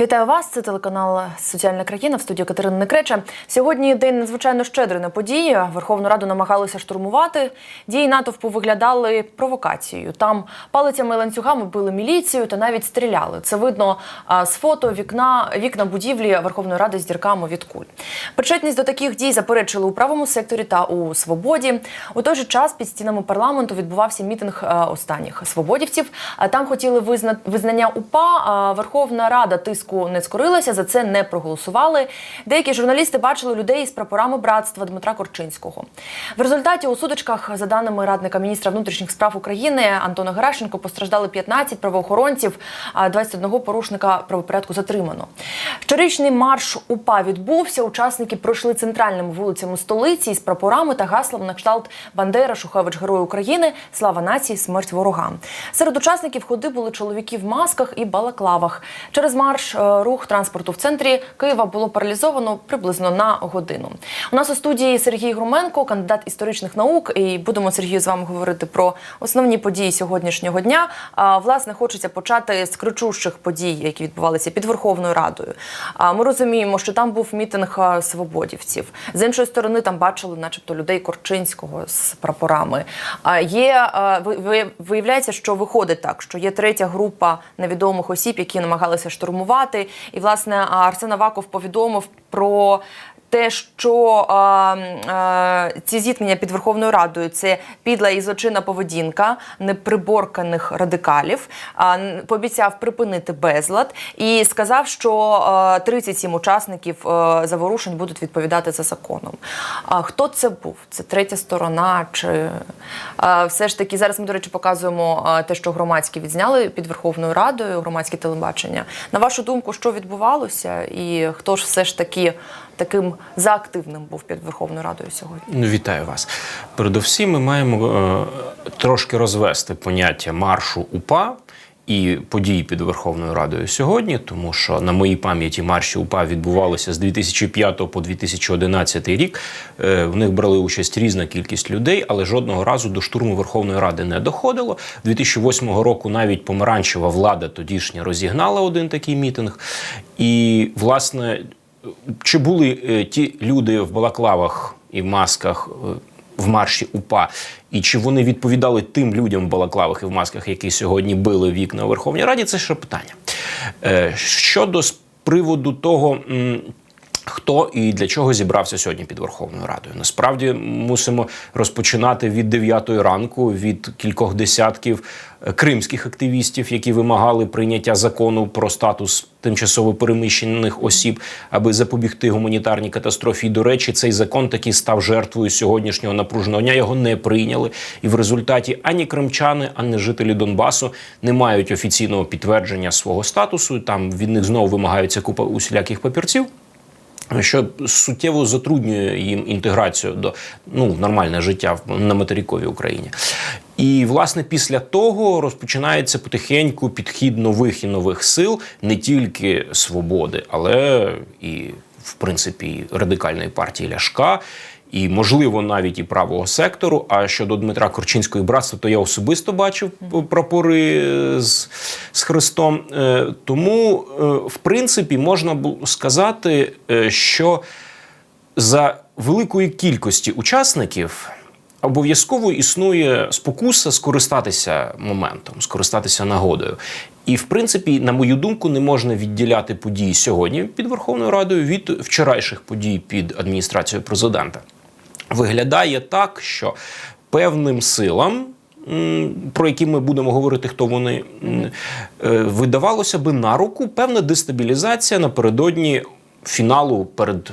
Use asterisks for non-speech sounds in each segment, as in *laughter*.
Вітаю вас. Це телеканал Соціальна країна в студії Катерини Некреча. Сьогодні день надзвичайно щедрий на події. Верховну Раду намагалися штурмувати. Дії натовпу виглядали провокацією. Там палицями і ланцюгами били міліцію та навіть стріляли. Це видно з фото вікна вікна будівлі Верховної Ради з дірками від куль. Причетність до таких дій заперечили у правому секторі та у свободі. У той же час під стінами парламенту відбувався мітинг останніх свободівців. Там хотіли визна... визнання УПА. А Верховна Рада тиску не скорилася, за це не проголосували. Деякі журналісти бачили людей з прапорами братства Дмитра Корчинського. В результаті у судочках, за даними радника міністра внутрішніх справ України Антона Геращенко, постраждали 15 правоохоронців, а 21 порушника правопорядку затримано. Щорічний марш УПА відбувся. Учасники пройшли центральними вулицями столиці із прапорами та гаслом на кшталт Бандера, Шухевич, Герой України, Слава нації, смерть ворогам. Серед учасників ходи були чоловіки в масках і балаклавах. Через марш рух транспорту в центрі Києва було паралізовано приблизно на годину. У нас у студії Сергій Груменко, кандидат історичних наук, і будемо Сергію з вами говорити про основні події сьогоднішнього дня. А власне хочеться почати з кричущих подій, які відбувалися під Верховною Радою. А ми розуміємо, що там був мітинг свободівців. З іншої сторони, там бачили, начебто, людей Корчинського з прапорами. А є ви- виявляється, що виходить так, що є третя група невідомих осіб, які намагалися штурмувати. І власне Арсен Аваков повідомив про. Те, що а, а, ці зіткнення під Верховною Радою це підла і злочинна поведінка неприборканих радикалів, а, пообіцяв припинити безлад і сказав, що а, 37 учасників а, заворушень будуть відповідати за законом. А хто це був? Це третя сторона? Чи а, все ж таки зараз ми, до речі, показуємо а, те, що громадські відзняли під Верховною Радою, громадське телебачення. На вашу думку, що відбувалося, і хто ж все ж таки таким заактивним був під Верховною Радою сьогодні? Ну, вітаю вас. Передовсім ми маємо е, трошки розвести поняття маршу УПА і події під Верховною Радою сьогодні, тому що на моїй пам'яті марші упа відбувалися з 2005 по 2011 рік. Е, В них брали участь різна кількість людей, але жодного разу до штурму Верховної Ради не доходило. 2008 року навіть помаранчева влада тодішня розігнала один такий мітинг. І, власне, чи були е, ті люди в балаклавах і в масках е, в марші УПА, і чи вони відповідали тим людям в балаклавах і в масках, які сьогодні били вікна у Верховній Раді? Це ще питання. Е, Щодо з приводу того. Хто і для чого зібрався сьогодні під Верховною Радою? Насправді мусимо розпочинати від 9 ранку від кількох десятків е, кримських активістів, які вимагали прийняття закону про статус тимчасово переміщених осіб, аби запобігти гуманітарній катастрофі. І, до речі, цей закон таки став жертвою сьогоднішнього напруженого дня. Його не прийняли, і в результаті ані кримчани, ані жителі Донбасу не мають офіційного підтвердження свого статусу. Там від них знову вимагаються купа усіляких папірців що суттєво затруднює їм інтеграцію до ну нормальне життя на материковій Україні. І власне після того розпочинається потихеньку підхід нових і нових сил, не тільки свободи, але і в принципі радикальної партії Ляшка. І можливо навіть і правого сектору. А щодо Дмитра Корчинського і братства, то я особисто бачив прапори з, з Христом. Е, Тому, е, в принципі, можна сказати, е, що за великої кількості учасників обов'язково існує спокуса скористатися моментом, скористатися нагодою. І, в принципі, на мою думку, не можна відділяти події сьогодні під Верховною Радою від вчорайших подій під адміністрацією президента. Виглядає так, що певним силам. Про які ми будемо говорити, хто вони е, видавалося би на руку певна дестабілізація напередодні фіналу перед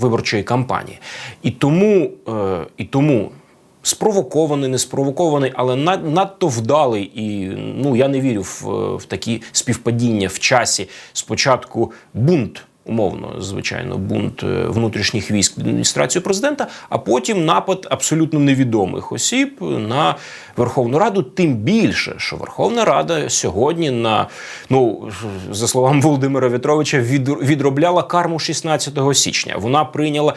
виборчої кампанії. І тому, е, і тому спровокований, не спровокований, але надто вдалий. І ну я не вірю в, в такі співпадіння в часі. Спочатку бунт. Умовно, звичайно, бунт е, внутрішніх військ під адміністрацію президента, а потім напад абсолютно невідомих осіб на Верховну Раду. Тим більше, що Верховна Рада сьогодні на ну за словами Володимира В'ятровича, від, відробляла карму 16 січня. Вона прийняла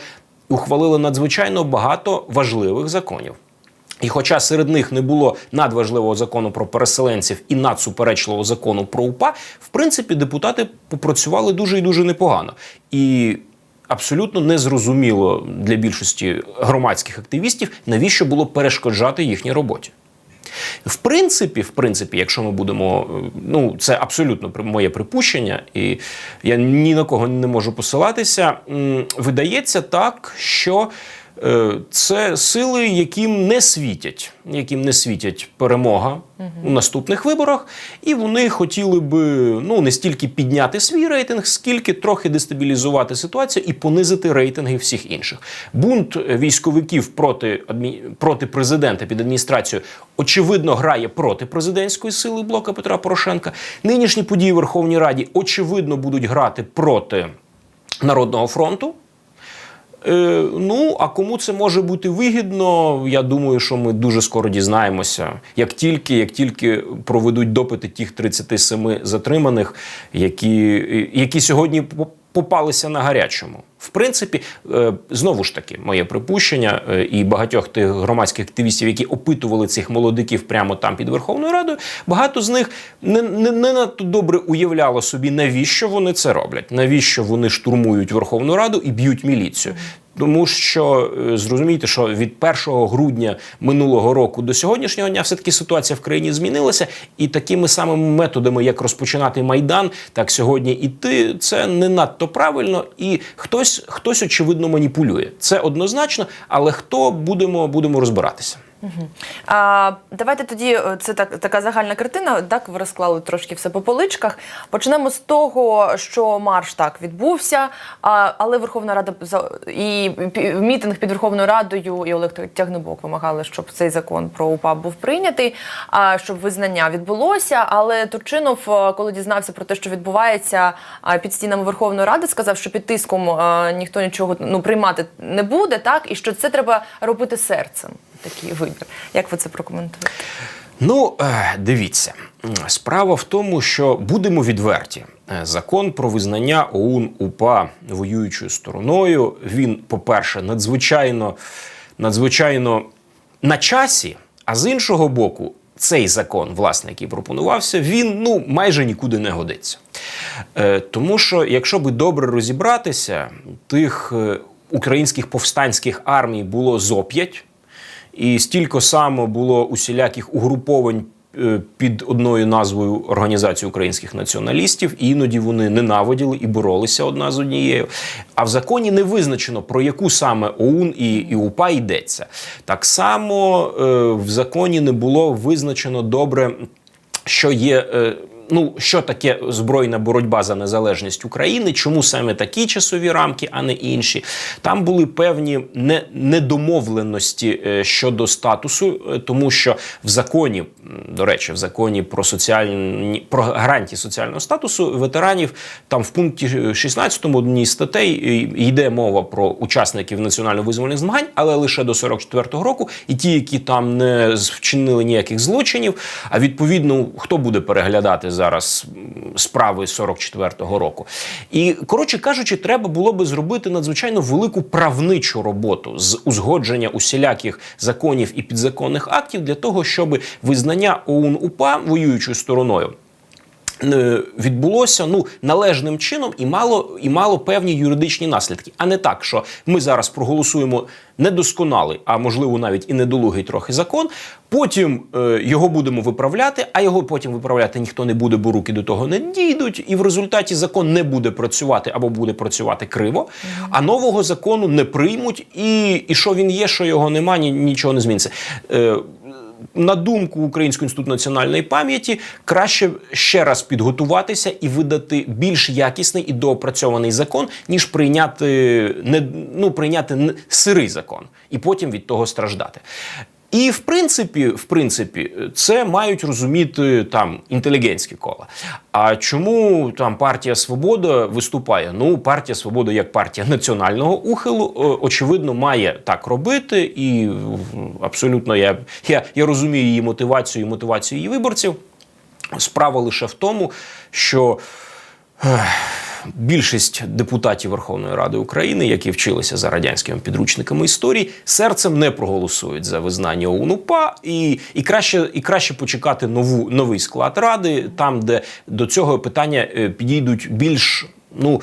ухвалила надзвичайно багато важливих законів. І хоча серед них не було надважливого закону про переселенців і надсуперечливого закону про УПА, в принципі, депутати попрацювали дуже і дуже непогано. І абсолютно незрозуміло для більшості громадських активістів, навіщо було перешкоджати їхній роботі. В принципі, в принципі, якщо ми будемо, е, ну це абсолютно моє припущення, і я ні на кого не можу посилатися. Видається так, що це сили, яким не світять, яким не світять перемога у наступних виборах, і вони хотіли би ну не стільки підняти свій рейтинг, скільки трохи дестабілізувати ситуацію і понизити рейтинги всіх інших. Бунт е, військовиків проти адмі... проти президента під адміністрацією очевидно грає проти президентської сили блока Петра Порошенка. Нинішні події в Верховній Раді очевидно будуть грати проти Народного фронту. Е, ну, а кому це може бути вигідно, я думаю, що ми дуже скоро дізнаємося, як тільки, як тільки проведуть допити тих 37 затриманих, які, які сьогодні попалися на гарячому. В принципі, е, знову ж таки, моє припущення е, і багатьох тих громадських активістів, які опитували цих молодиків прямо там під Верховною Радою, багато з них не, не, не надто добре уявляло собі, навіщо вони це роблять, навіщо вони штурмують Верховну Раду і б'ють міліцію. Тому що е, зрозумійте, що від 1 грудня минулого року до сьогоднішнього дня все таки ситуація в країні змінилася, і такими самими методами, як розпочинати майдан, так сьогодні іти, це не надто правильно, і хтось, хтось очевидно маніпулює. Це однозначно, але хто будемо, будемо розбиратися. А, давайте тоді е, це так, така загальна картина. Так ви розклали трошки все по поличках. Почнемо з того, що марш так відбувся, а, але Верховна Рада і мітинг під Верховною Радою і Олег Тягнебок вимагали, щоб цей закон про УПА був прийнятий, а щоб визнання відбулося. Але Турчинов, е, коли дізнався про те, що відбувається під стінами Верховної Ради, сказав, що під тиском е, ніхто нічого ну приймати не буде, так і що це треба робити серцем. Такий вибір. Як ви це прокоментуєте? Ну, е, дивіться, справа в тому, що будемо відверті. Е, Закон про визнання ОУН УПА воюючою стороною. Він, по-перше, надзвичайно, надзвичайно на часі, а з іншого боку, цей закон, власне, який пропонувався, він ну майже нікуди не годиться. Е, тому що, якщо би добре розібратися, тих українських повстанських армій було зо п'ять, і стільки само було усіляких угруповань е, під одною назвою Організації українських націоналістів, і іноді вони ненавиділи і боролися одна з однією. А в законі не визначено про яку саме ОУН і, і УПА йдеться. Так само е, в законі не було визначено добре, що є. Е, Ну, що таке збройна боротьба за незалежність України? Чому саме такі часові рамки, а не інші? Там були певні не, недомовленості е, щодо статусу, е, тому що в законі, до речі, в законі про соціальні про гарантії соціального статусу ветеранів, там в пункті 16 одній статей е, йде мова про учасників національно-визвольних змагань, але лише до 44-го року, і ті, які там не вчинили ніяких злочинів. А відповідно, хто буде переглядати зараз справи 44-го року? І коротше кажучи, треба було би зробити надзвичайно велику правничу роботу з узгодження усіляких законів і підзаконних актів для того, щоб визнання ОУН УПА воюючою стороною відбулося ну належним чином і мало і мало певні юридичні наслідки, а не так, що ми зараз проголосуємо недосконалий, а можливо навіть і недолугий трохи закон. Потім е, його будемо виправляти, а його потім виправляти ніхто не буде, бо руки до того не дійдуть. І в результаті закон не буде працювати або буде працювати криво, а нового закону не приймуть. І, і що він є, що його нема, ні, нічого не зміниться. Е, на думку Українського інституту національної пам'яті, краще ще раз підготуватися і видати більш якісний і доопрацьований закон, ніж прийняти не ну прийняти сирий закон і потім від того страждати. І в принципі, в принципі, це мають розуміти там інтелігентські кола. А чому там партія Свобода виступає? Ну, партія Свобода, як партія національного ухилу, е, очевидно, має так робити, і абсолютно я, я, я розумію її мотивацію і мотивацію її виборців. Справа лише в тому, що. Більшість депутатів Верховної Ради України, які вчилися за радянськими підручниками історії, серцем не проголосують за визнання ОУН УПА і, і краще і краще почекати нову новий склад ради, там де до цього питання е, підійдуть більш ну.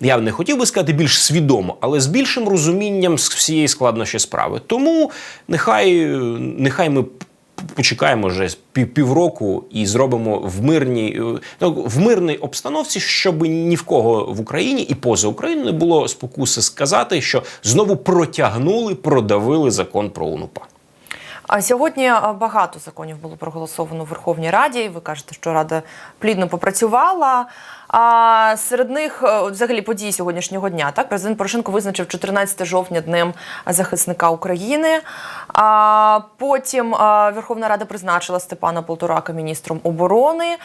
Я не хотів би сказати більш свідомо, але з більшим розумінням з всієї складнощі справи. Тому нехай, нехай ми почекаємо вже пів- півроку і зробимо в мирній е, ну, в мирній обстановці, щоб ні в кого в Україні і поза Україною не було спокуси сказати, що знову протягнули, продавили закон про УНУПА. А сьогодні багато законів було проголосовано в Верховній Раді. Ви кажете, що Рада плідно попрацювала. А серед них е, взагалі події сьогоднішнього дня. Так, президент Порошенко визначив 14 жовтня днем захисника України. А потім Верховна Рада призначила Степана Полторака міністром оборони.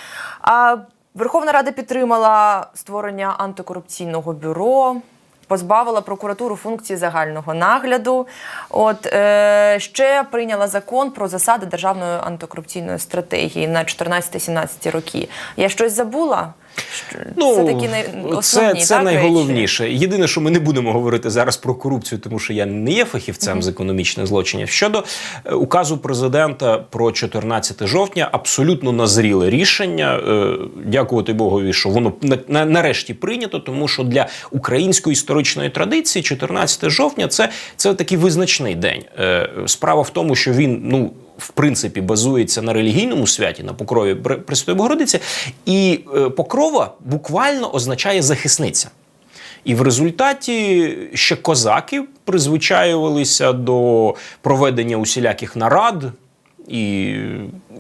А Верховна Рада підтримала створення антикорупційного бюро позбавила прокуратуру функції загального нагляду. От е, ще прийняла закон про засади державної антикорупційної стратегії на 14-17 роки. Я щось забула? Що- це такі най... це, основні, це так, найголовніше. Єдине, що ми не будемо говорити зараз про корупцію, тому що я не є фахівцем з економічних злочинів. Щодо е, указу президента про 14 жовтня, абсолютно назріле рішення. Е, Дякувати Богові, що воно на, на- нарешті прийнято, тому що для української історичної традиції 14 жовтня це, це такий визначний день. Е, Справа в тому, що він ну в принципі базується на релігійному святі, на покрові Пре- Пресвятої Богородиці, і е, покрова буквально означає захисниця. І в результаті ще козаки призвичаювалися до проведення усіляких нарад і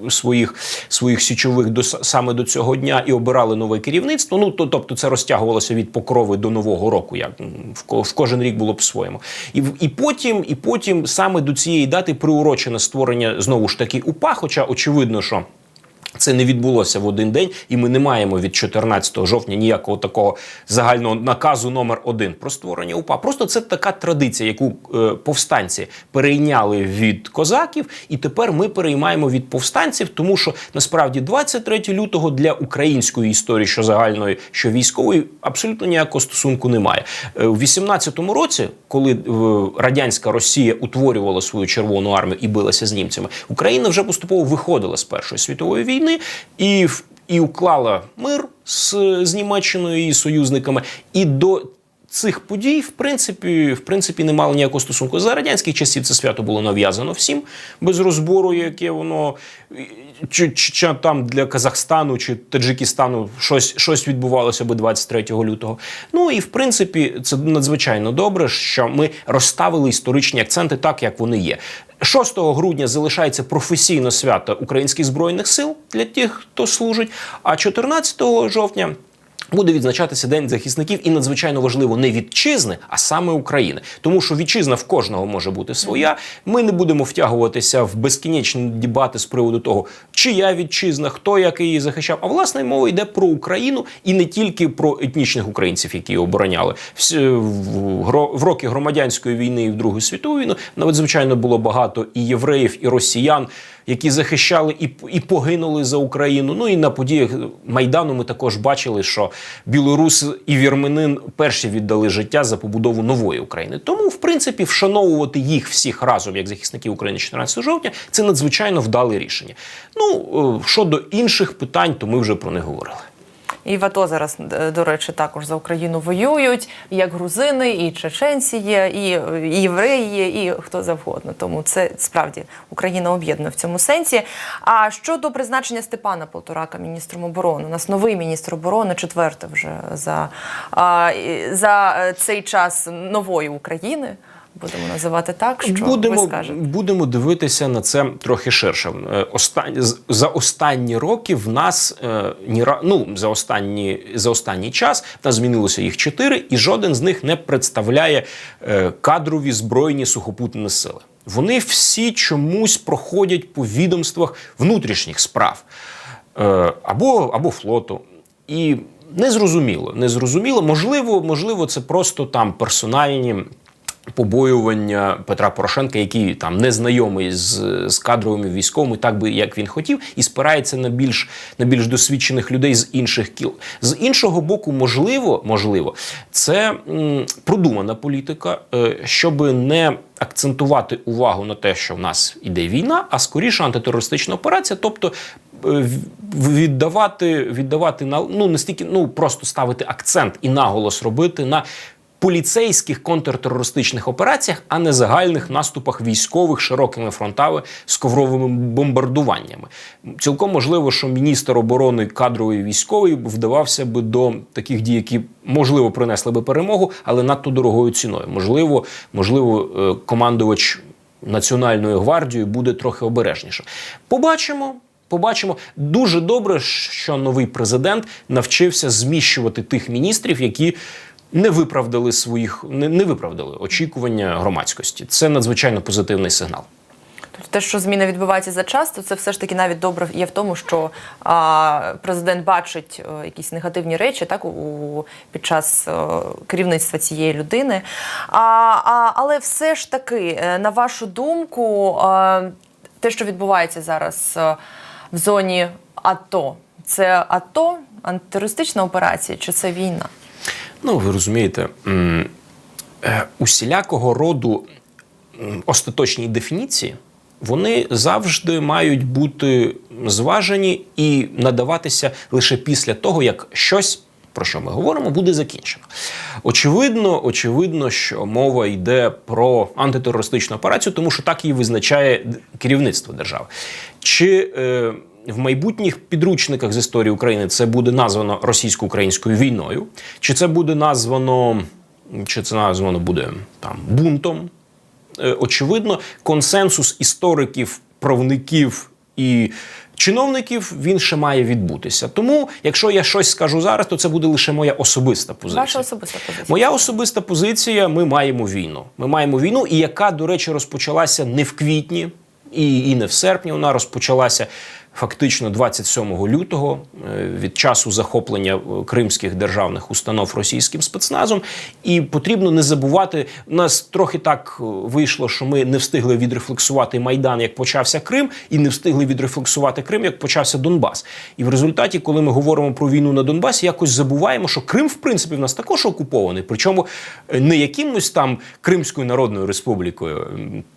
своїх, своїх січових до, саме до цього дня і обирали нове керівництво. Ну то, тобто це розтягувалося від покрови до нового року, як в, в кожен рік було по-своєму. І, і потім, і потім саме до цієї дати приурочене створення знову ж таки УПА, хоча очевидно, що. Це не відбулося в один день, і ми не маємо від 14 жовтня ніякого такого загального наказу номер один про створення УПА. Просто це така традиція, яку е, повстанці перейняли від козаків, і тепер ми переймаємо від повстанців, тому що насправді 23 лютого для української історії, що загальної, що військової, абсолютно ніякого стосунку немає. Е, У 18-му році, коли е, радянська Росія утворювала свою червону армію і билася з німцями, Україна вже поступово виходила з Першої світової війни і в- і уклала мир з, з Німеччиною і союзниками. І до цих подій, в принципі, в принципі, не мало ніякого стосунку. За радянських часів це свято було нав'язано всім без розбору, яке воно чи, чи, чи там для Казахстану чи Таджикистану щось, щось відбувалося би 23 лютого. Ну і в принципі, це надзвичайно добре, що ми розставили історичні акценти так, як вони є. 6 грудня залишається професійне свято українських збройних сил для тих, хто служить. А 14 жовтня буде відзначатися День захисників, і надзвичайно важливо не вітчизни, а саме України. Тому що вітчизна в кожного може бути своя. Ми не будемо втягуватися в безкінечні дебати з приводу того, чия вітчизна, хто як її захищав. А власне мова йде про Україну і не тільки про етнічних українців, які її обороняли. Всі- в, роки громадянської війни і в Другу світову війну надзвичайно було багато і євреїв, і росіян, які захищали і, і погинули за Україну. Ну і на подіях майдану ми також бачили, що білорус і вірменин перші віддали життя за побудову нової України. Тому, в принципі, вшановувати їх всіх разом як захисників України 14 жовтня це надзвичайно вдале рішення. Ну е, щодо інших питань, то ми вже про них говорили. І в АТО зараз, е, до речі, також за Україну воюють, як грузини, і чеченці є, і, і євреї є, і хто завгодно. Тому це справді Україна об'єднує в цьому сенсі. А щодо призначення Степана Полторака міністром оборони, у нас новий міністр оборони, четвертий вже за, за е, цей час нової України. Будемо називати так, що ви будемо, скажете. будемо дивитися на це трохи ширше. Е, Остань, з- за останні роки в нас е, ні ну, за останні за останній час в нас змінилося їх чотири, і жоден з них не представляє е, кадрові збройні сухопутні сили. Вони всі чомусь проходять по відомствах внутрішніх справ або, або флоту. І незрозуміло, незрозуміло. Можливо, можливо, це просто там персональні Побоювання Петра Порошенка, який там не знайомий з, з кадровими військовими, так би як він хотів, і спирається на більш на більш досвідчених людей з інших кіл. З іншого боку, можливо, можливо, це м, продумана політика, е, щоб не акцентувати увагу на те, що в нас іде війна, а скоріше антитерористична операція, тобто. е, Віддавати, віддавати на ну не стільки, ну просто ставити акцент і наголос робити на поліцейських контртерористичних операціях, а не загальних наступах військових широкими фронтами з ковровими бомбардуваннями. Цілком можливо, що міністр оборони кадровий військовий вдавався би до таких дій, які можливо принесли би перемогу, але надто дорогою ціною. Можливо, можливо, е, командувач Національною гвардією буде трохи обережніше. Побачимо. Побачимо дуже добре, що новий президент навчився зміщувати тих міністрів, які не виправдали своїх не, не виправдали очікування громадськості. Це надзвичайно позитивний сигнал. Тобто те, що зміни відбуваються за час, то це все ж таки навіть добре є в тому, що а, президент бачить е, якісь негативні речі так у під час е, керівництва цієї людини. А, а, але все ж таки, е, на вашу думку, е, те, що відбувається зараз е, в зоні АТО, це АТО, антитерористична операція, чи це війна? Ну, ви розумієте, е, усілякого роду остаточні дефініції вони завжди мають бути зважені і надаватися лише після того, як щось. Про що ми говоримо, буде закінчено. Очевидно, очевидно, що мова йде про антитерористичну операцію, тому що так її визначає керівництво держави. Чи е, в майбутніх підручниках з історії України це буде названо російсько-українською війною, чи це буде названо, чи це названо буде там бунтом? Е, очевидно, консенсус істориків, правників і чиновників він ще має відбутися. Тому, якщо я щось скажу зараз, то це буде лише моя особиста позиція. Ваша особиста позиція. Моя особиста позиція: ми маємо війну. Ми маємо війну, і яка, до речі, розпочалася не в квітні і, і не в серпні. Вона розпочалася фактично 27 лютого е, від часу захоплення е, кримських державних установ російським спецназом. І потрібно не забувати, у нас трохи так е, вийшло, що ми не встигли відрефлексувати Майдан, як почався Крим, і не встигли відрефлексувати Крим, як почався Донбас. І в результаті, коли ми говоримо про війну на Донбасі, якось забуваємо, що Крим, в принципі, в нас також окупований. Причому не якимось там Кримською Народною Республікою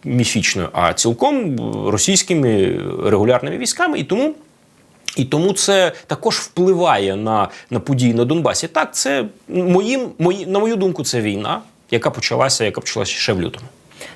міфічною, а цілком російськими регулярними військами. І тому і тому це також впливає на, на події на Донбасі. Так, це моїм, мої, на мою думку, це війна, яка почалася, яка почалася ще в лютому.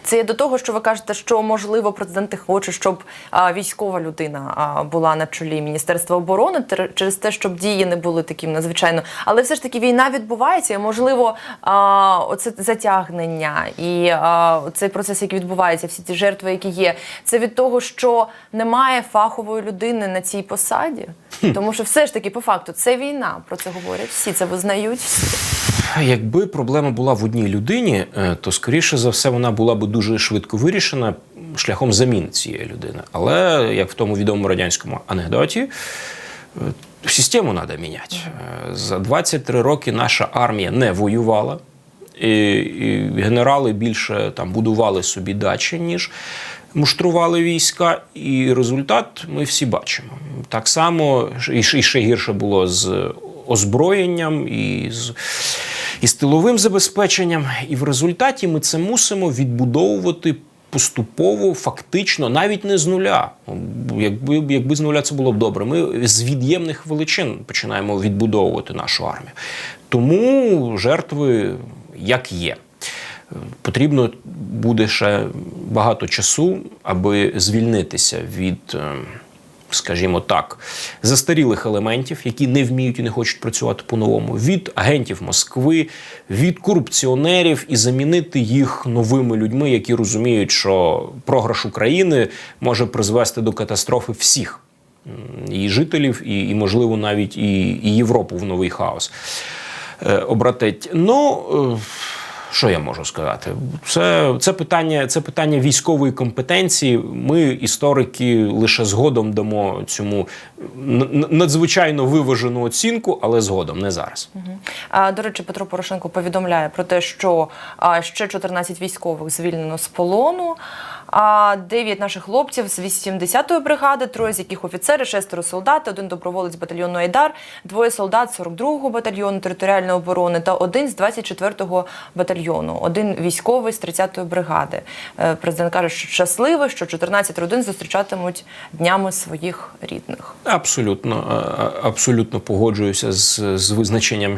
Це є до того, що ви кажете, що можливо президент хоче, щоб а, військова людина а, була на чолі Міністерства оборони через те, щоб дії не були таким надзвичайно. Але все ж таки війна відбувається, і можливо, а, оце затягнення і а, цей процес, який відбувається, всі ті жертви, які є, це від того, що немає фахової людини на цій посаді. Тому що все ж таки, по факту, це війна. Про це говорять всі, це визнають всі. Якби проблема була в одній людині, е, то скоріше за все вона була би дуже швидко вирішена шляхом заміни цієї людини. Але як в тому відомому радянському анекдоті, е, систему треба міняти. Е, За 23 роки наша армія не воювала. І генерали більше там будували собі дачі, ніж муштрували війська, і результат ми всі бачимо. Так само і ще гірше було з озброєнням і з, і тиловим забезпеченням. І в результаті ми це мусимо відбудовувати поступово, фактично, навіть не з нуля. Якби, якби з нуля це було б добре. Ми з від'ємних величин починаємо відбудовувати нашу армію. Тому жертви як є. Потрібно буде ще багато часу, аби звільнитися від, е, скажімо так, застарілих елементів, які не вміють і не хочуть працювати по-новому, від агентів Москви, від корупціонерів і замінити їх новими людьми, які розуміють, що програш України може призвести до катастрофи всіх і жителів, і, і можливо, навіть і, і Європу в новий хаос е, обратить. Ну. Що я можу сказати? Це, це, питання, це питання військової компетенції. Ми, історики, лише згодом дамо цьому надзвичайно виважену оцінку, але згодом, не зараз. А, До речі, Петро Порошенко повідомляє про те, що ще 14 військових звільнено з полону. А 9 наших хлопців з 80-ї бригади, троє з яких офіцери, шестеро солдат, один доброволець батальйону Айдар, двоє солдат 42-го батальйону територіальної оборони та один з 24-го батальйону, один військовий з 30-ї бригади. Е, Президент каже, що щасливий, що 14 родин зустрічатимуть днями своїх рідних. Абсолютно, е, е, абсолютно погоджуюся з, з визначенням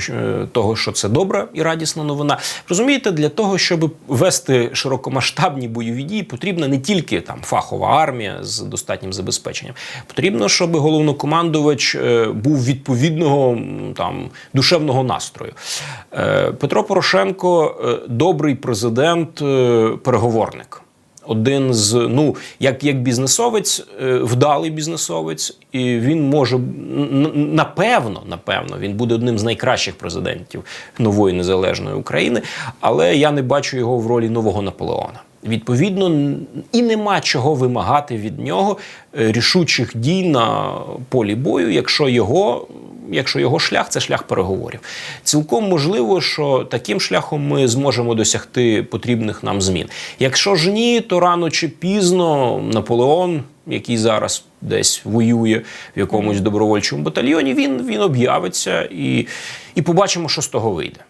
того, що це добра і радісна новина. Розумієте, для того, щоб вести широкомасштабні бойові дії, потрібна не тільки там фахова армія з достатнім забезпеченням. Потрібно, щоб головнокомандувач е, був відповідного там душевного настрою. Е, Петро Порошенко е, добрий президент, переговорник один з ну як, як бізнесовець, вдалий бізнесовець, і він може напевно, напевно, він буде одним з найкращих президентів нової незалежної України. Але я не бачу його в ролі нового Наполеона. Відповідно, і нема чого вимагати від нього е, рішучих дій на полі бою, якщо його якщо його шлях це шлях переговорів. Цілком можливо, що таким шляхом ми зможемо досягти потрібних нам змін. Якщо ж ні, то рано чи пізно Наполеон, який зараз десь воює в якомусь добровольчому батальйоні, він, він об'явиться і, і побачимо, що з того вийде.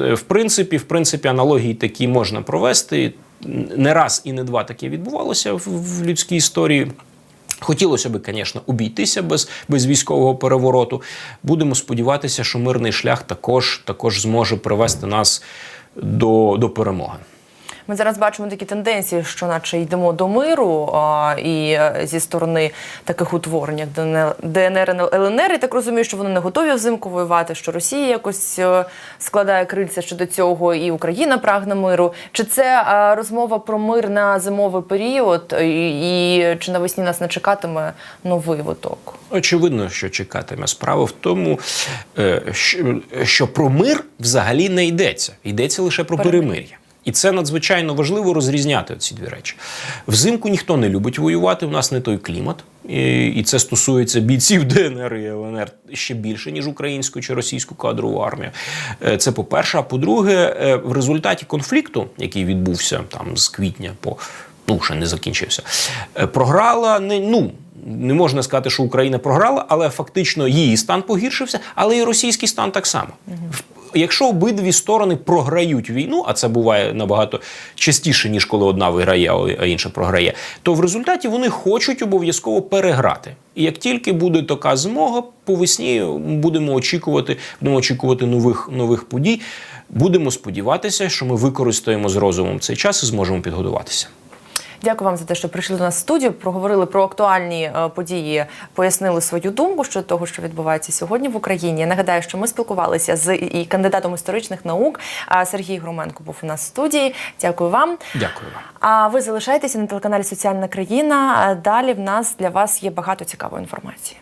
Е, В принципі, в принципі, аналогії такі можна провести. Не раз і не два таке відбувалося в, людській історії. Хотілося б, звісно, обійтися без, без військового перевороту. Будемо сподіватися, що мирний шлях також, також зможе привести нас до, до перемоги. Ми зараз бачимо такі тенденції, що наче йдемо до миру, а, і е, зі сторони таких утворень, як ДНР, ЛНР, і так розумію, що вони не готові взимку воювати, що Росія якось е, складає крильця щодо цього, і Україна прагне миру. Чи це е, розмова про мир на зимовий період, і, і чи навесні нас не чекатиме новий виток? Очевидно, що чекатиме. Справа в тому, що про мир взагалі не йдеться. Йдеться лише про Перемир'я. І це надзвичайно важливо розрізняти ці дві речі. Взимку ніхто не любить воювати. У нас не той клімат, і, це стосується бійців *laughs* ДНР і ЛНР ще більше ніж українську чи російську кадрову армію. Е, Це по-перше. А по-друге, е, в результаті конфлікту, який відбувся там з квітня по ну ще не закінчився, е, програла не ну. Не можна сказати, що Україна програла, але фактично її стан погіршився, але і російський стан так само. В- Якщо обидві сторони програють війну, а це буває набагато частіше, ніж коли одна виграє, а інша програє, то в результаті вони хочуть обов'язково переграти. І як тільки буде така змога, по весні будемо очікувати, будемо очікувати нових нових подій. Будемо сподіватися, що ми використаємо з розумом цей час і зможемо підготуватися. Дякую вам за те, що прийшли до нас в студію. Проговорили про актуальні е, події, пояснили свою думку щодо того, що відбувається сьогодні в Україні. Я нагадаю, що ми спілкувалися з і кандидатом історичних наук. Сергій Громенко був у нас в студії. Дякую вам. Дякую вам. А ви залишаєтеся на телеканалі Соціальна країна. Далі в нас для вас є багато цікавої інформації.